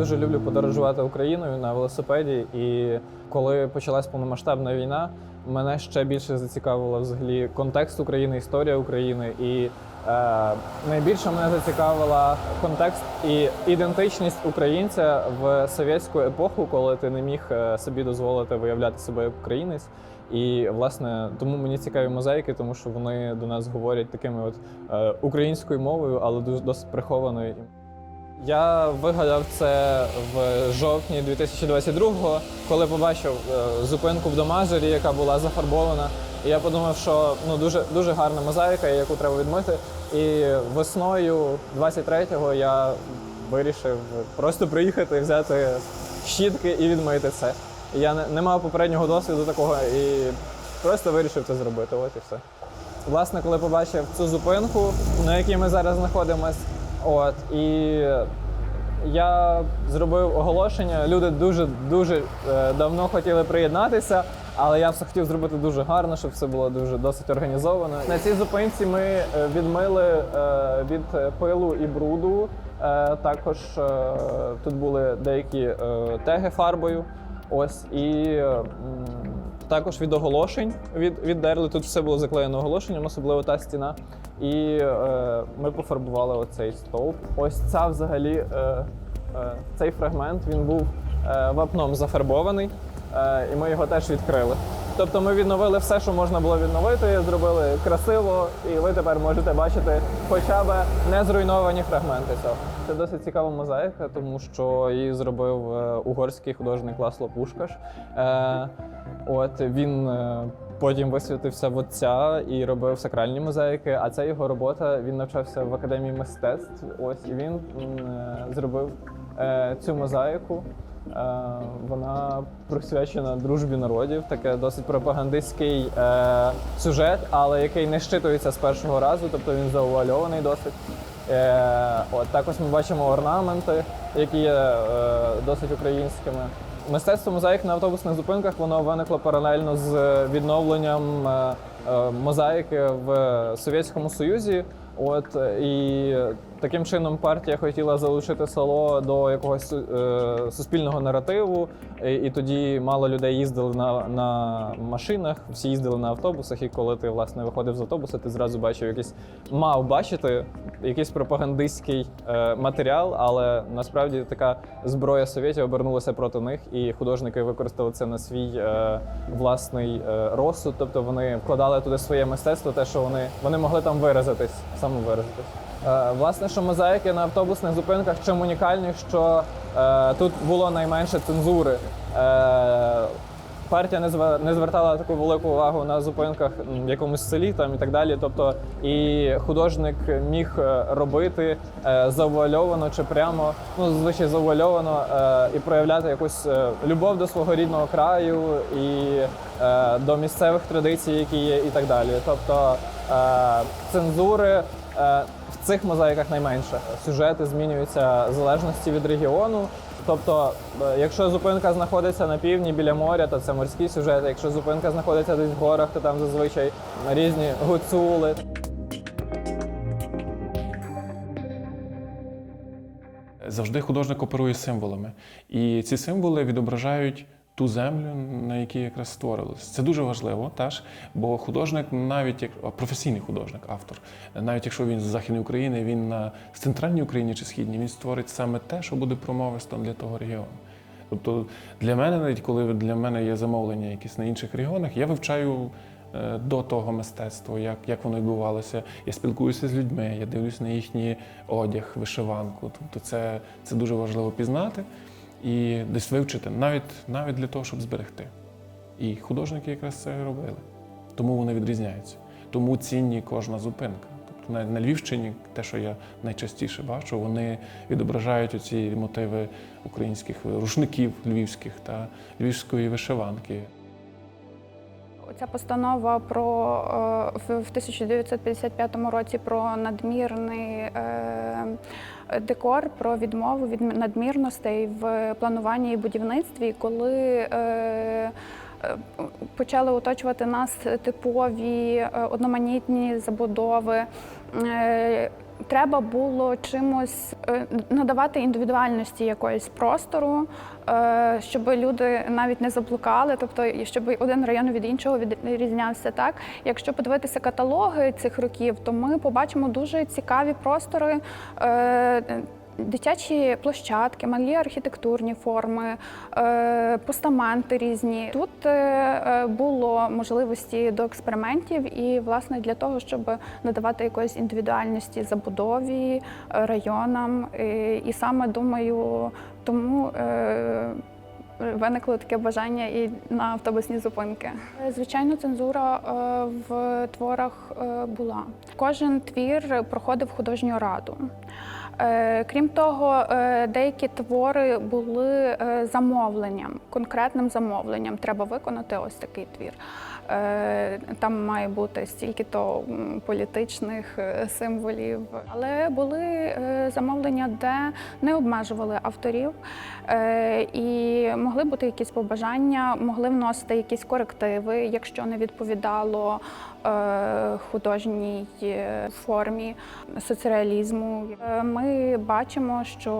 дуже люблю подорожувати Україною на велосипеді. І коли почалась повномасштабна війна, мене ще більше зацікавило взагалі контекст України, історія України. І е, найбільше мене зацікавила контекст і ідентичність українця в совєтську епоху, коли ти не міг е, собі дозволити виявляти себе як українець. І власне тому мені цікаві мозаїки, тому що вони до нас говорять такими от е, українською мовою, але дуже досить прихованою. Я вигадав це в жовтні 2022-го, коли побачив е, зупинку в Домажері, яка була зафарбована. І я подумав, що ну дуже дуже гарна мозаїка, яку треба відмити. І весною 23-го я вирішив просто приїхати, взяти щітки і відмити це. Я не, не мав попереднього досвіду такого і просто вирішив це зробити. От і все. Власне, коли побачив цю зупинку, на якій ми зараз знаходимось, от і я зробив оголошення. Люди дуже дуже е, давно хотіли приєднатися, але я все хотів зробити дуже гарно, щоб все було дуже досить організовано. На цій зупинці ми е, відмили е, від пилу і бруду. Також тут були деякі теги фарбою. Ось і також від оголошень від, віддерли. Тут все було заклеєно оголошенням, особливо та стіна. І е, ми пофарбували оцей стовп. Ось ця взагалі е, е, цей фрагмент він був е, вапном зафарбований, е, і ми його теж відкрили. Тобто ми відновили все, що можна було відновити, зробили красиво, і ви тепер можете бачити хоча б не зруйновані фрагменти цього. Це досить цікава мозаїка, тому що її зробив е, угорський художник Ласло Пушкаш. От він е, потім висвітився в отця і робив сакральні мозаїки. А це його робота. Він навчався в академії мистецтв. Ось і він е, зробив е, цю мозаїку. Вона присвячена дружбі народів, таке досить пропагандистський е, сюжет, але який не щитується з першого разу, тобто він заувальований досить. Е, от також ми бачимо орнаменти, які є е, досить українськими. Мистецтво мозаїк на автобусних зупинках воно виникло паралельно з відновленням е, е, мозаїки в Совєтському Союзі. От е, і таким чином партія хотіла залучити село до якогось е, суспільного наративу, і, і тоді мало людей їздили на, на машинах, всі їздили на автобусах. І коли ти власне виходив з автобуса, ти зразу бачив якийсь мав бачити якийсь пропагандистський е, матеріал, але насправді така зброя совєтів обернулася проти них, і художники використали це на свій е, власний е, розсуд. Тобто вони вкладали туди своє мистецтво, те, що вони, вони могли там виразитись, самовиразитись. Е, власне, що мозаїки на автобусних зупинках чим унікальні, що е, тут було найменше цензури. Е, партія не зва- не звертала таку велику увагу на зупинках в якомусь селі там і так далі. Тобто і художник міг е, робити е, завуальовано чи прямо, ну зазвичай завуальовано, е, і проявляти якусь е, любов до свого рідного краю і е, до місцевих традицій, які є, і так далі. Тобто е, цензури. Е, в цих мозаїках найменше. Сюжети змінюються в залежності від регіону. Тобто, е, якщо зупинка знаходиться на півдні біля моря, то це морський сюжет. Якщо зупинка знаходиться десь в горах, то там зазвичай різні гуцули. Завжди художник оперує символами. І ці символи відображають ту землю, на якій якраз створилось. Це дуже важливо, теж, бо художник, навіть як професійний художник, автор, навіть якщо він з Західної України, він на з центральній Україні чи східній, він створить саме те, що буде промовистом для того регіону. Тобто для мене, навіть коли для мене є замовлення якісь на інших регіонах, я вивчаю е, до того мистецтво, як, як воно відбувалося. Я спілкуюся з людьми, я дивлюся на їхній одяг, вишиванку. Тобто це, це дуже важливо пізнати і десь вивчити, навіть, навіть для того, щоб зберегти. І художники якраз це робили. Тому вони відрізняються. Тому цінні кожна зупинка. Тобто на, на Львівщині, те, що я найчастіше бачу, вони відображають оці мотиви українських рушників львівських та львівської вишиванки. Ця постанова про е, в в 1955 році про надмірний е, декор, про відмову від надмірностей в плануванні і будівництві, коли е, почали оточувати нас типові одноманітні забудови. Е, треба було чимось е, надавати індивідуальності якоїсь простору, е, щоб люди навіть не заблукали, тобто щоб один район від іншого відрізнявся. Так, якщо подивитися каталоги цих років, то ми побачимо дуже цікаві простори. Дитячі площадки, малі архітектурні форми, е, постаменти різні. Тут е, е, було можливості до експериментів, і власне для того, щоб надавати якоїсь індивідуальності забудові, районам. І, саме думаю, тому. Виникло таке бажання і на автобусні зупинки. Звичайно, цензура в творах була. Кожен твір проходив художню раду. Е, Крім того, е, деякі твори були е, замовленням, конкретним замовленням. Треба виконати ось такий твір. Е, Там має бути стільки-то політичних е, символів. Але були е, замовлення, де не обмежували авторів, і могли бути якісь побажання, могли вносити якісь корективи, якщо не відповідало художній формі соцреалізму. Е, Ми бачимо, що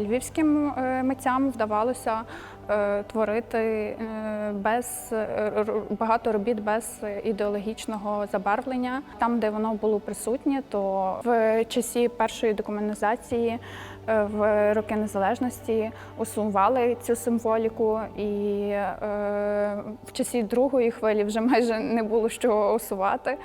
львівським митцям вдавалося творити е, без е, багато робіт без ідеологічного забарвлення. Там, де воно було присутнє, то в часі першої декомунізації. е, В роки незалежності усували цю символіку, і е, в часі другої хвилі вже майже не було що усувати.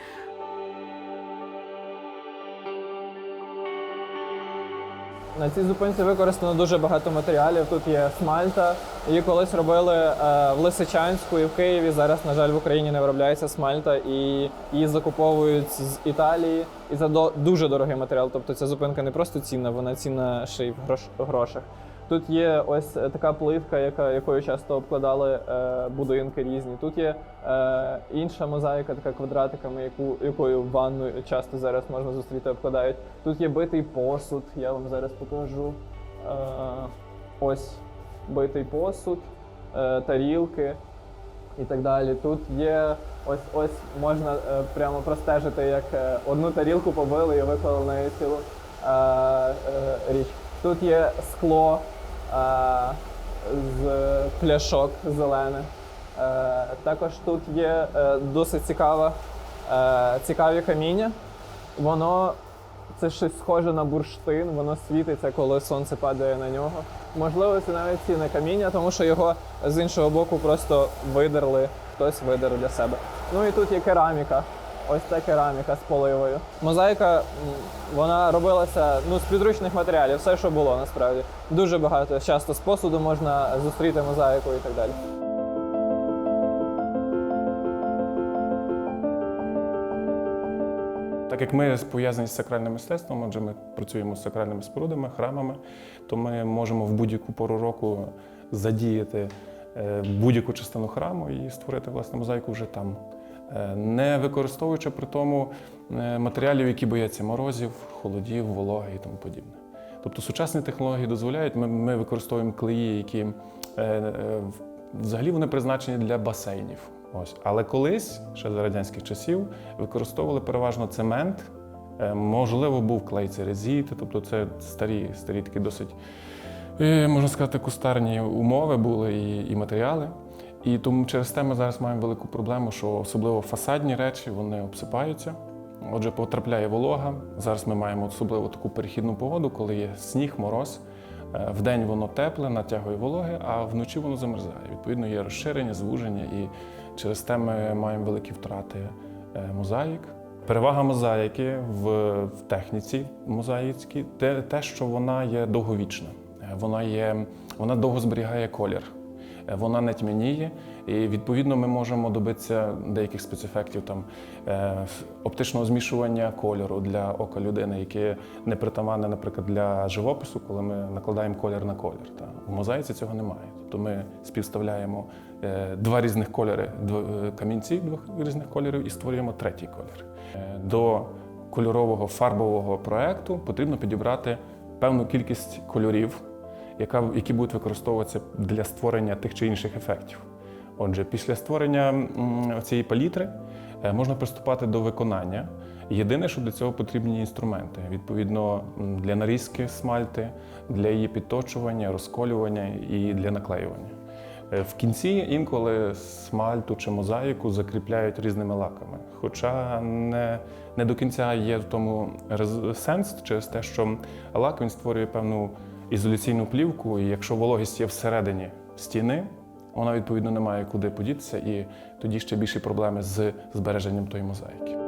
На цій зупинці використано дуже багато матеріалів. Тут є смальта. Її колись робили е, в Лисичанську і в Києві. Зараз, на жаль, в Україні не виробляється смальта, і її закуповують з Італії. І це до- дуже дорогий матеріал. Тобто ця зупинка не просто цінна, вона цінна ще й в грош- грошах. Тут є ось е, така плитка, яка, якою часто обкладали е, будинки різні. Тут є е, інша мозаїка, така квадратиками, яку, якою ванну часто зараз можна зустріти, обкладають. Тут є битий посуд, я вам зараз покажу. Е, ось битий посуд, е, тарілки і так далі. Тут є ось ось можна е, прямо простежити, як е, одну тарілку побили і виклали на неї цілу е, е, річ. Тут є скло з пляшок зелене. Е, також тут є е, досить цікава, е, цікаві каміння. Воно це щось схоже на бурштин, воно світиться, коли сонце падає на нього. Можливо, це навіть цінне каміння, тому що його з іншого боку просто видерли, хтось видер для себе. Ну і тут є кераміка. Ось це кераміка з поливою. Мозаїка вона робилася ну, з підручних матеріалів, все, що було насправді. Дуже багато часто з посуду можна зустріти мозаїку і так далі. Так як ми пов'язані з сакральним мистецтвом, адже ми працюємо з сакральними спорудами, храмами, то ми можемо в будь-яку пору року задіяти е, будь-яку частину храму і створити власне мозаїку вже там, не використовуючи при тому е, матеріалів, які бояться морозів, холодів, вологи і тому подібне. Тобто сучасні технології дозволяють, ми, ми використовуємо клеї, які е, е, взагалі вони призначені для басейнів. Ось. Але колись, ще за радянських часів, використовували переважно цемент. Е, Можливо, був клей церезіт, тобто це старі, старі такі досить, е, можна сказати, кустарні умови були і, і матеріали. І тому через те ми зараз маємо велику проблему, що особливо фасадні речі вони обсипаються. Отже, потрапляє волога. Зараз ми маємо особливо таку перехідну погоду, коли є сніг, мороз. Е, Вдень воно тепле, натягує вологи, а вночі воно замерзає. Відповідно, є розширення, звуження, і через те ми маємо великі втрати е, мозаїк. Перевага мозаїки в, техніці мозаїцькій те, те, що вона є довговічна. Е, Вона, є, вона довго зберігає колір. Е, Вона не тьмяніє, і відповідно ми можемо добитися деяких спецефектів там е, оптичного змішування кольору для ока людини, яке не притаманне, наприклад, для живопису, коли ми накладаємо колір на колір. Та у мозаїці цього немає. Тобто ми співставляємо е, два різних кольори, камінці двох різних кольорів і створюємо третій колір. До кольорового фарбового проекту потрібно підібрати певну кількість кольорів яка, які будуть використовуватися для створення тих чи інших ефектів. Отже, після створення цієї палітри е, можна приступати до виконання. Єдине, що для цього потрібні інструменти. Відповідно, для нарізки смальти, для її підточування, розколювання і для наклеювання. Е, В кінці інколи смальту чи мозаїку закріпляють різними лаками. Хоча не, не до кінця є в тому сенс через те, що лак він створює певну ізоляційну плівку, і якщо вологість є всередині стіни, вона відповідно не має куди подітися, і тоді ще більші проблеми з збереженням тої мозаїки.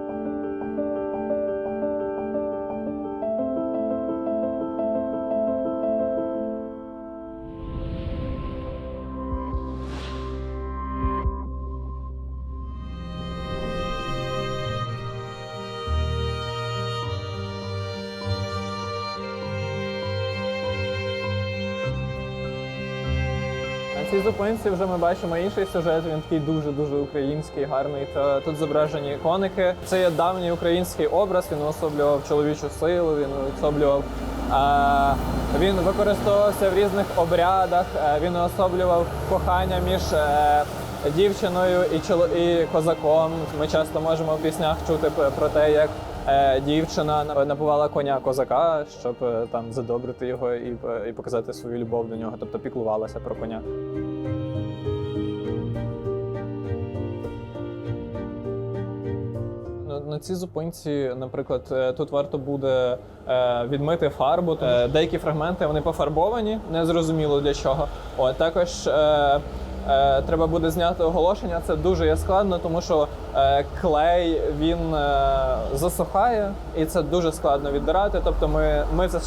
Зупинці вже ми бачимо інший сюжет. Він такий дуже дуже український, гарний. Та тут зображені коники. Це є давній український образ. Він особлював чоловічу силу. Він особлював. Е, він використовувався в різних обрядах. е, він особлював кохання між е, дівчиною і чоло і козаком. Ми часто можемо в піснях чути про те, як дівчина напувала коня козака, щоб там задобрити його і, і показати свою любов до нього, тобто піклувалася про коня. На, цій зупинці, наприклад, е, тут варто буде е, відмити фарбу. Деякі фрагменти вони пофарбовані, незрозуміло для чого. О, також е, треба буде зняти оголошення. Це дуже є складно, тому що клей він засухає, і це дуже складно віддирати. Тобто ми, ми це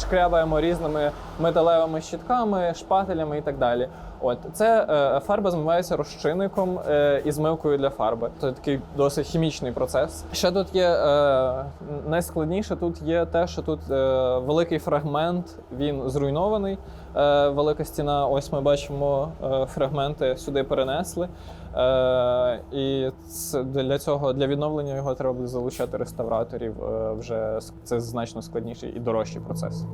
різними металевими щітками, шпателями і так далі. От це е, фарба змивається розчинником е, і змивкою для фарби. Це такий досить хімічний процес. Ще тут є е, найскладніше. Тут є те, що тут е, великий фрагмент він зруйнований. Е, велика стіна. Ось ми бачимо е, фрагменти сюди перенесли. Е, і це для цього для відновлення його треба буде залучати реставраторів. Е, вже це значно складніший і дорожчий процес.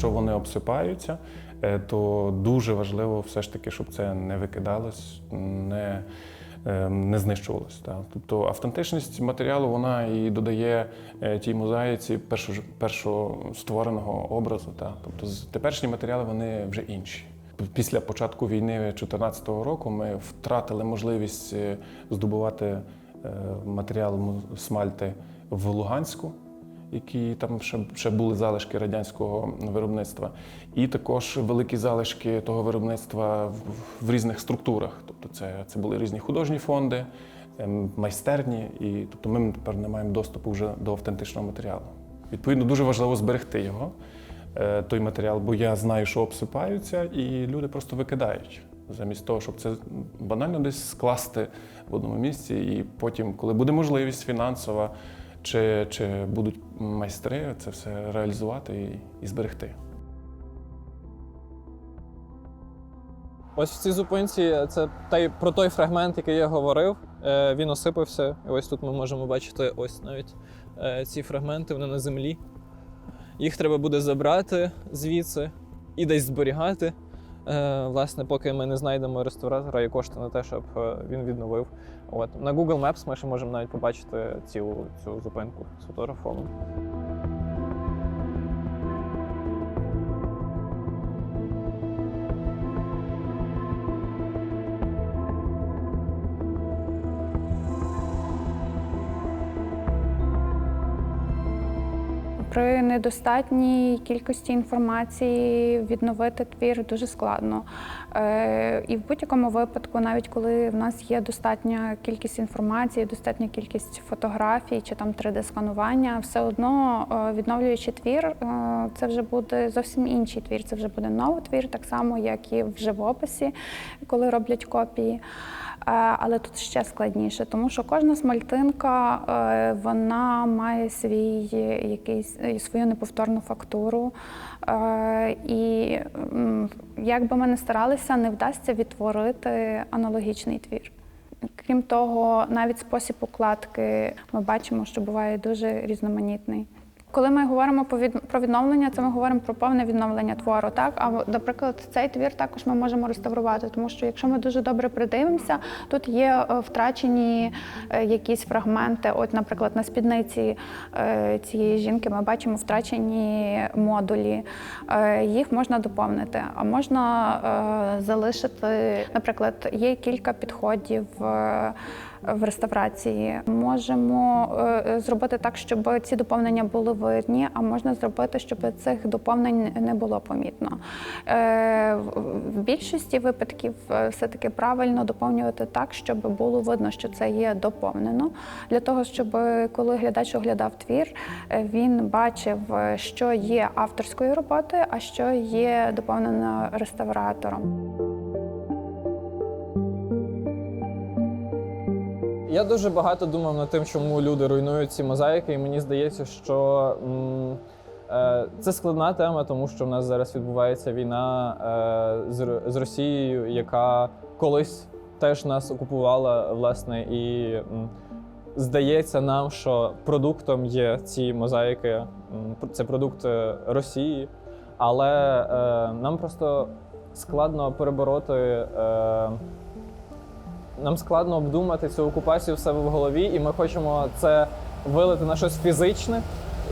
Якщо вони обсипаються, е, то дуже важливо все ж таки, щоб це не викидалось, не, е, не знищувалось. Так. Тобто автентичність матеріалу вона і додає е, тій мозаїці першо, першоствореного образу. Так. Тобто теперішні матеріали вони вже інші. Після початку війни 2014 року ми втратили можливість здобувати матеріал смальти в Луганську які там ще, ще були залишки радянського виробництва, і також великі залишки того виробництва в, в різних структурах. Тобто, це, це були різні художні фонди, ем, майстерні, і тобто ми тепер не маємо доступу вже до автентичного матеріалу. Відповідно, дуже важливо зберегти його, е, той матеріал, бо я знаю, що обсипаються, і люди просто викидають. Замість того, щоб це банально десь скласти в одному місці, і потім, коли буде можливість фінансова, чи, чи будуть майстри це все реалізувати і, і зберегти. Ось в цій зупинці це той, про той фрагмент, який я говорив. Е, він осипався. І ось тут ми можемо бачити ось навіть е, ці фрагменти, вони на землі. Їх треба буде забрати звідси і десь зберігати. Е, власне, поки ми не знайдемо реставратора і кошти на те, щоб е, він відновив. От. На Google Maps ми ще можемо навіть побачити цілу цю зупинку з При недостатній кількості інформації відновити твір дуже складно. Е, І в будь-якому випадку, навіть коли в нас є достатня кількість інформації, достатня кількість фотографій чи там 3D-сканування, все одно е, відновлюючи твір, е, це вже буде зовсім інший твір. Це вже буде новий твір, так само, як і в живописі, коли роблять копії. Е, Але тут ще складніше, тому що кожна смальтинка е, вона має свій якийсь е, свою неповторну фактуру. І як би ми не старалися, не вдасться відтворити аналогічний твір. Крім того, навіть спосіб укладки ми бачимо, що буває дуже різноманітний. Коли ми говоримо про відновлення, це ми говоримо про повне відновлення твору. Так, а наприклад, цей твір також ми можемо реставрувати, тому що якщо ми дуже добре придивимося, тут є е, втрачені е, якісь фрагменти. От, наприклад, на спідниці е, цієї жінки ми бачимо втрачені модулі. Їх можна доповнити, а можна залишити, наприклад, є кілька підходів. Е, в реставрації. Можемо е, зробити так, щоб ці доповнення були видні, а можна зробити, щоб цих доповнень не було помітно. Е, в- більшості випадків е, все-таки правильно доповнювати так, щоб було видно, що це є доповнено, для того, щоб е, коли глядач оглядав твір, е, він бачив, е, що є авторською роботою, а що є доповнено реставратором. Я дуже багато думав над тим, чому люди руйнують ці мозаїки, і мені здається, що е, це складна тема, тому що в нас зараз відбувається війна е, з, з Росією, яка колись теж нас окупувала, власне, і м, здається нам, що продуктом є ці мозаїки, м, це продукт е, Росії, але е, нам просто складно перебороти. Е, нам складно обдумати цю окупацію в себе в голові, і ми хочемо це вилити на щось фізичне.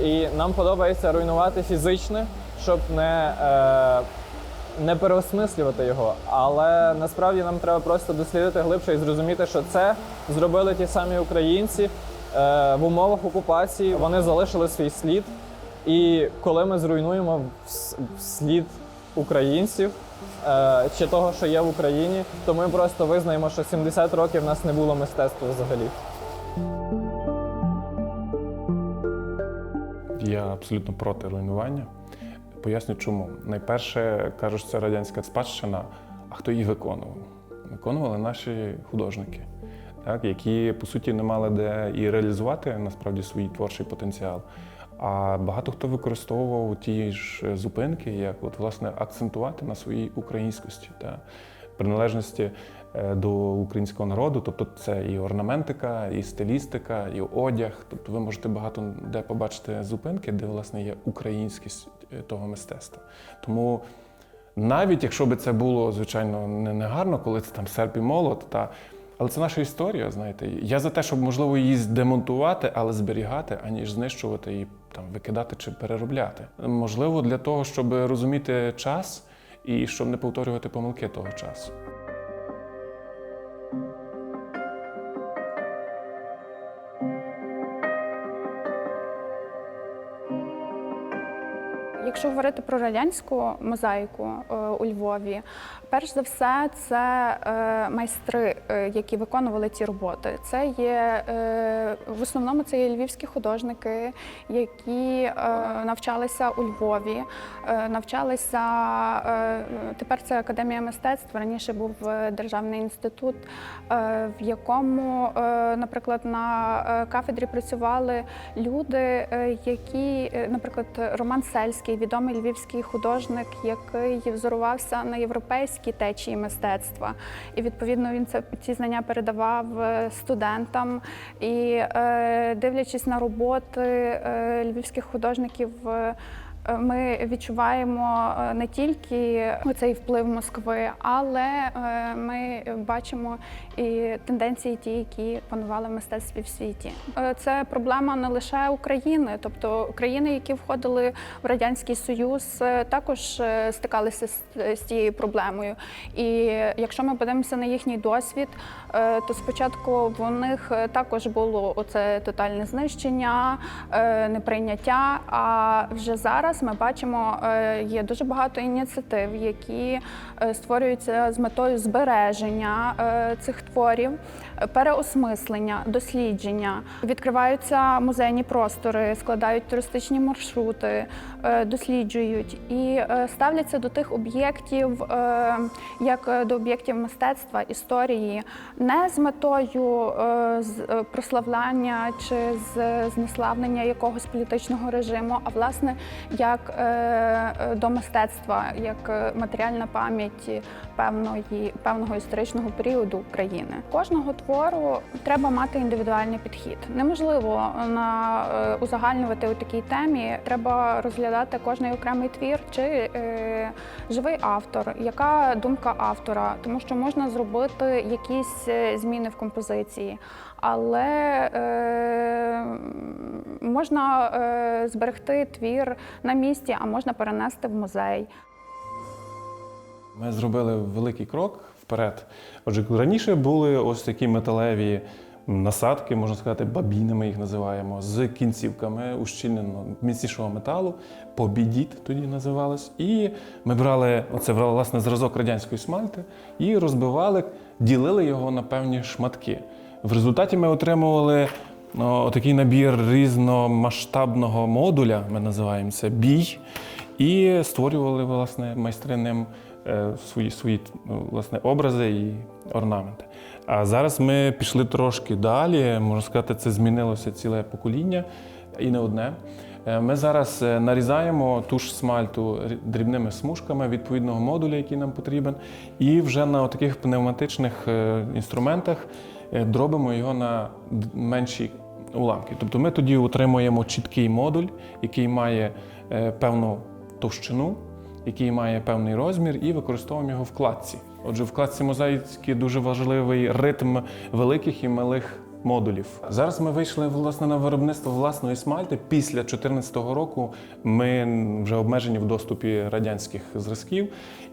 І нам подобається руйнувати фізичне, щоб не, е, не переосмислювати його. Але насправді нам треба просто дослідити глибше і зрозуміти, що це зробили ті самі українці е, в умовах окупації. Вони залишили свій слід. І коли ми зруйнуємо слід українців чи того, що є в Україні, то ми просто визнаємо, що 70 років в нас не було мистецтва взагалі. Я абсолютно проти руйнування. Поясню чому. Найперше кажуть, це радянська спадщина, а хто її виконував? Виконували наші художники, так, які по суті не мали де і реалізувати насправді свій творчий потенціал. А багато хто використовував ті ж зупинки, як от, власне акцентувати на своїй українськості та приналежності е, до українського народу. Тобто це і орнаментика, і стилістика, і одяг. Тобто ви можете багато де побачити зупинки, де власне є українськість е, того мистецтва. Тому навіть якщо би це було, звичайно, не гарно, коли це там серп і молот, та, але це наша історія, знаєте. Я за те, щоб можливо її демонтувати, але зберігати, аніж знищувати і там викидати чи переробляти. Можливо, для того, щоб розуміти час і щоб не повторювати помилки того часу. Якщо говорити про радянську мозаїку е, у Львові, перш за все, це е, майстри, е, які виконували ці роботи. Це є в основному це є львівські художники, які навчалися у Львові, навчалися тепер це академія мистецтв. Раніше був державний інститут, в якому, наприклад, на кафедрі працювали люди, які, наприклад, Роман Сельський, відомий львівський художник, який взорувався на європейській течії мистецтва. І відповідно він це ці знання передавав е, студентам. І е, дивлячись на роботи е, львівських художників. Ми відчуваємо е, не тільки цей вплив Москви, але е, ми бачимо і тенденції, ті, які панували в мистецтві в світі. Е, Це проблема не лише України, тобто країни, які входили в радянський союз, також стикалися з, цією проблемою. І якщо ми подивимося на їхній досвід, то спочатку в них також було оце тотальне знищення, неприйняття. А вже зараз ми бачимо, е, є дуже багато ініціатив, які е, створюються з метою збереження е, цих творів, переосмислення, дослідження. Відкриваються музейні простори, складають туристичні маршрути, е, досліджують і е, ставляться до тих об'єктів е, як до об'єктів мистецтва, історії, не з метою прославляння чи з знеславлення якогось політичного режиму, а власне як до мистецтва, як матеріальна пам'ять певної певного історичного періоду України. Кожного твору треба мати індивідуальний підхід. Неможливо на е, узагальнювати у такій темі. Треба розглядати кожний окремий твір чи е, живий автор, яка думка автора, тому що можна зробити якісь е, зміни в композиції, але е, можна е, зберегти твір на місці, а можна перенести в музей. Ми зробили великий крок вперед. Отже, раніше були ось такі металеві насадки, можна сказати, бабіни, ми їх називаємо, з кінцівками ущільненого міцнішого металу, побідіт тоді називалось. І ми брали оце власне зразок радянської смальти і розбивали, ділили його на певні шматки. В результаті ми отримували ну, такий набір різномасштабного модуля, ми називаємо це бій, і створювали власне майстри ним е, свої, свої ну, власне, образи і орнаменти. А зараз ми пішли трошки далі. Можна сказати, це змінилося ціле покоління і не одне. Е, Ми зараз е, нарізаємо ту ж смальту дрібними смужками відповідного модуля, який нам потрібен, і вже на таких пневматичних е, інструментах е, дробимо його на менші уламки. Тобто ми тоді отримуємо чіткий модуль, який має е, певну товщину, який має певний розмір, і використовуємо його в кладці. Отже, в кладці мозаїки дуже важливий ритм великих і малих модулів. Зараз ми вийшли власне на виробництво власної смальти. Після 2014 року ми вже обмежені в доступі радянських зразків.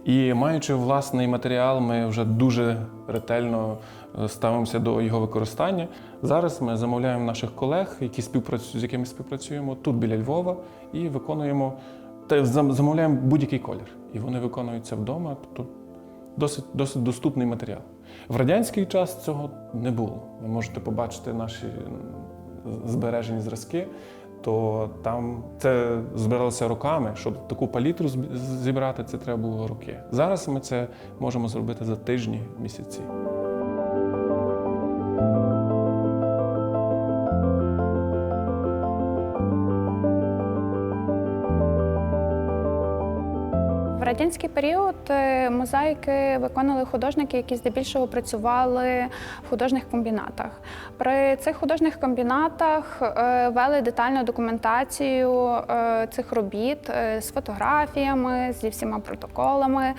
І маючи власний матеріал, ми вже дуже ретельно е, ставимося до його використання. Зараз ми замовляємо наших колег, які співпрацюють, з якими співпрацюємо тут біля Львова, і виконуємо та замовляємо будь-який колір. І вони виконуються вдома. Тобто досить, досить доступний матеріал. В радянський час цього не було. Ви можете побачити наші збережені зразки, то там це збиралося роками. Щоб таку палітру зібрати, це треба було роки. Зараз ми це можемо зробити за тижні, місяці. Радянський період е, мозаїки виконували художники, які здебільшого працювали в художніх комбінатах. При цих художніх комбінатах е, вели детальну документацію е, цих робіт з фотографіями, зі всіма протоколами.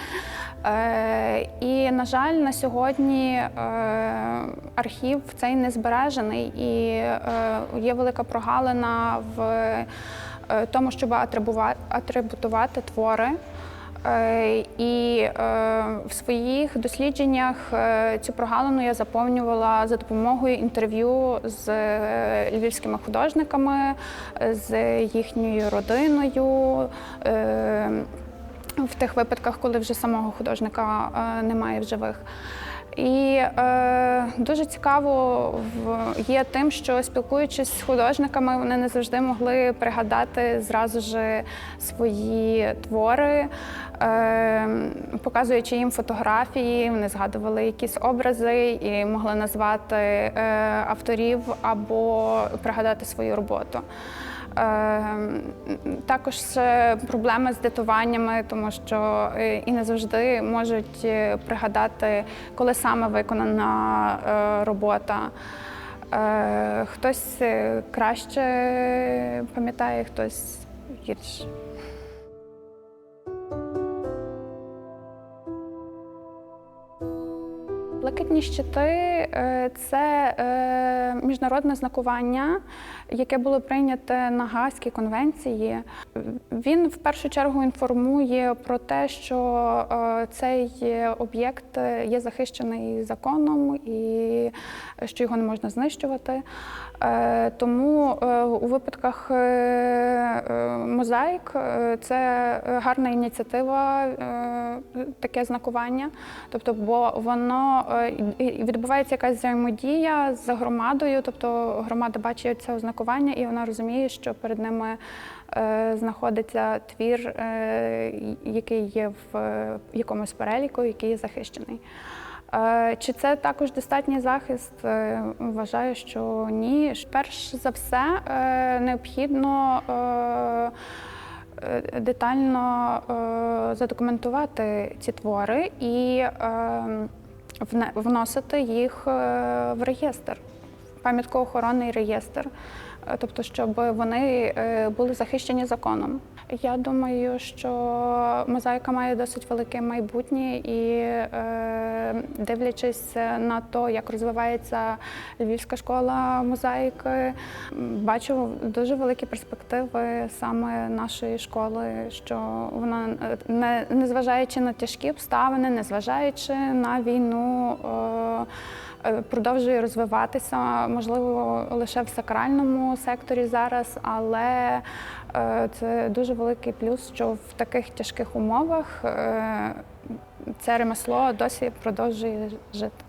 І, на жаль, на сьогодні архів цей не збережений і є велика прогалина в тому, щоб атрибутувати твори. Е, І е, в своїх дослідженнях е, цю прогалину я заповнювала за допомогою інтерв'ю з львівськими художниками, з їхньою родиною. В тих випадках, коли вже самого художника немає в живих. І е, дуже цікаво є тим, що спілкуючись з художниками, вони не завжди могли пригадати зразу ж свої твори, показуючи їм фотографії, вони згадували якісь образи і могли назвати е, авторів або пригадати свою роботу. Е, Також проблеми з датуваннями, тому що е, і не завжди можуть е, пригадати, коли саме виконана робота. Хтось краще пам'ятає, хтось гірше. Блакитні щити е, це е, міжнародне знакування, яке було прийняте на Гаазькій конвенції. Він в першу чергу інформує про те, що е, цей об'єкт є захищений законом і що його не можна знищувати. Тому у випадках мозаїк це гарна ініціатива, таке знакування. Тобто, бо воно відбувається якась взаємодія з громадою, тобто громада бачить це ознакування, і вона розуміє, що перед ними е, знаходиться твір, е, який є в е, якомусь переліку, який є захищений. Чи це також достатній захист? Вважаю, що ні. Перш за все, необхідно детально задокументувати ці твори і е, вне- вносити їх е, в реєстр, пам'яткоохоронний реєстр, Е, тобто, щоб вони е, були захищені законом. Я думаю, що мозаїка має досить велике майбутнє і е, дивлячись на те, як розвивається Львівська школа мозаїки, бачу дуже великі перспективи саме нашої школи, що вона е, не незважаючи на тяжкі обставини, незважаючи на війну. е, Продовжує розвиватися, можливо, лише в сакральному секторі зараз, але е, це дуже великий плюс, що в таких тяжких умовах е, це ремесло досі продовжує жити.